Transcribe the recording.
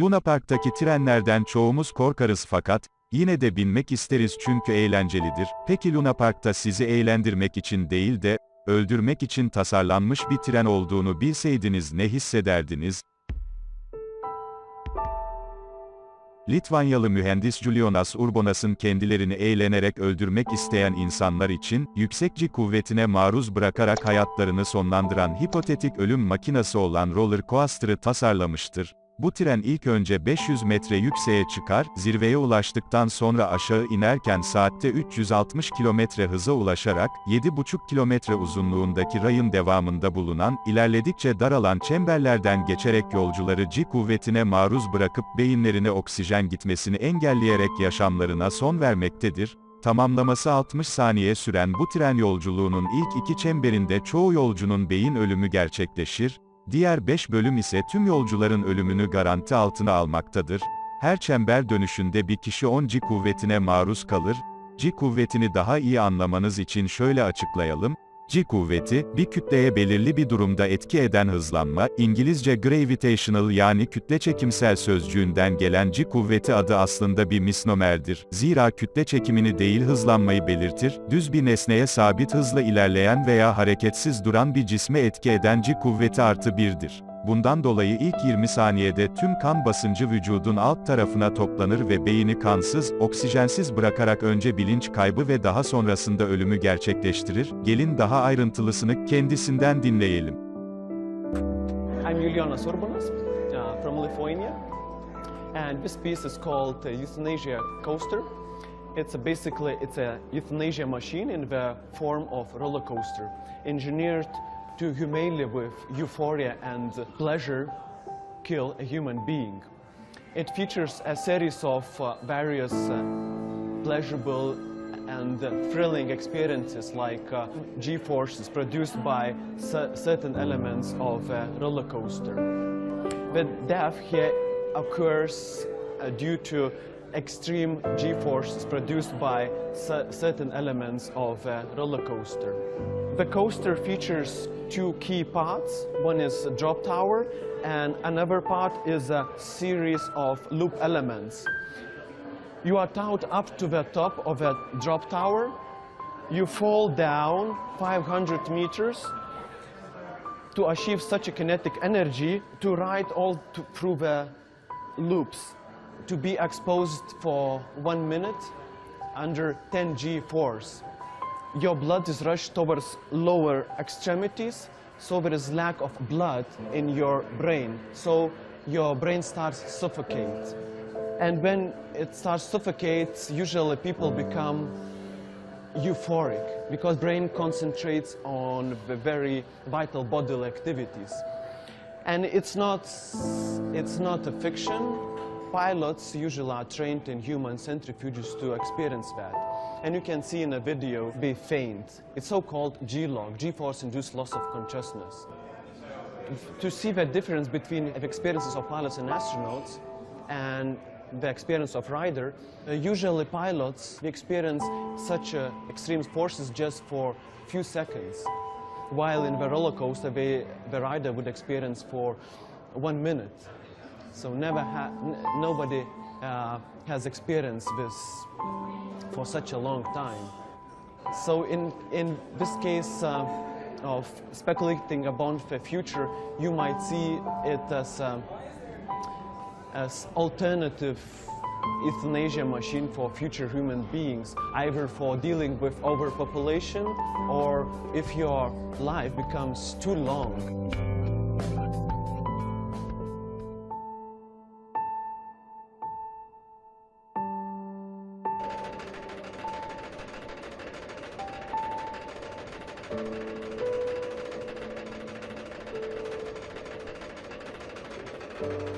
Luna Park'taki trenlerden çoğumuz korkarız fakat, yine de binmek isteriz çünkü eğlencelidir. Peki Luna Park'ta sizi eğlendirmek için değil de, öldürmek için tasarlanmış bir tren olduğunu bilseydiniz ne hissederdiniz? Litvanyalı mühendis Julianas Urbonas'ın kendilerini eğlenerek öldürmek isteyen insanlar için, yüksek G kuvvetine maruz bırakarak hayatlarını sonlandıran hipotetik ölüm makinası olan roller coaster'ı tasarlamıştır. Bu tren ilk önce 500 metre yükseğe çıkar, zirveye ulaştıktan sonra aşağı inerken saatte 360 kilometre hıza ulaşarak, 7,5 kilometre uzunluğundaki rayın devamında bulunan, ilerledikçe daralan çemberlerden geçerek yolcuları G kuvvetine maruz bırakıp beyinlerine oksijen gitmesini engelleyerek yaşamlarına son vermektedir. Tamamlaması 60 saniye süren bu tren yolculuğunun ilk iki çemberinde çoğu yolcunun beyin ölümü gerçekleşir, Diğer 5 bölüm ise tüm yolcuların ölümünü garanti altına almaktadır. Her çember dönüşünde bir kişi 10 G kuvvetine maruz kalır. G kuvvetini daha iyi anlamanız için şöyle açıklayalım. G kuvveti, bir kütleye belirli bir durumda etki eden hızlanma, İngilizce gravitational yani kütle çekimsel sözcüğünden gelen G kuvveti adı aslında bir misnomerdir. Zira kütle çekimini değil hızlanmayı belirtir, düz bir nesneye sabit hızla ilerleyen veya hareketsiz duran bir cisme etki eden G kuvveti artı birdir. Bundan dolayı ilk 20 saniyede tüm kan basıncı vücudun alt tarafına toplanır ve beyni kansız, oksijensiz bırakarak önce bilinç kaybı ve daha sonrasında ölümü gerçekleştirir. Gelin daha ayrıntılısını kendisinden dinleyelim. I'm Julianas Urbanas uh, from Lithuania, and this piece is called Euthanasia Coaster. It's a, basically it's a euthanasia machine in the form of roller coaster, engineered to humanely with euphoria and pleasure kill a human being. It features a series of uh, various uh, pleasurable and uh, thrilling experiences like uh, G-forces produced by certain elements of a roller coaster. The death here occurs uh, due to extreme G-forces produced by certain elements of a roller coaster. The coaster features two key parts. One is a drop tower and another part is a series of loop elements. You are towed up to the top of a drop tower. You fall down 500 meters to achieve such a kinetic energy to ride all to, through the loops, to be exposed for one minute under 10 G force. Your blood is rushed towards lower extremities, so there is lack of blood in your brain. So your brain starts suffocate. And when it starts suffocate, usually people become euphoric because brain concentrates on the very vital bodily activities. And it's not, it's not a fiction. Pilots usually are trained in human centrifuges to experience that. And you can see in a video they faint. It's so-called G-log, G-force induced loss of consciousness. To see the difference between the experiences of pilots and astronauts and the experience of rider, uh, usually pilots experience such uh, extreme forces just for a few seconds, while in the roller coaster they, the rider would experience for one minute. So never ha- nobody uh, has experienced this for such a long time. So in, in this case uh, of speculating about the future, you might see it as um, as alternative euthanasia machine for future human beings, either for dealing with overpopulation or if your life becomes too long. Thank you.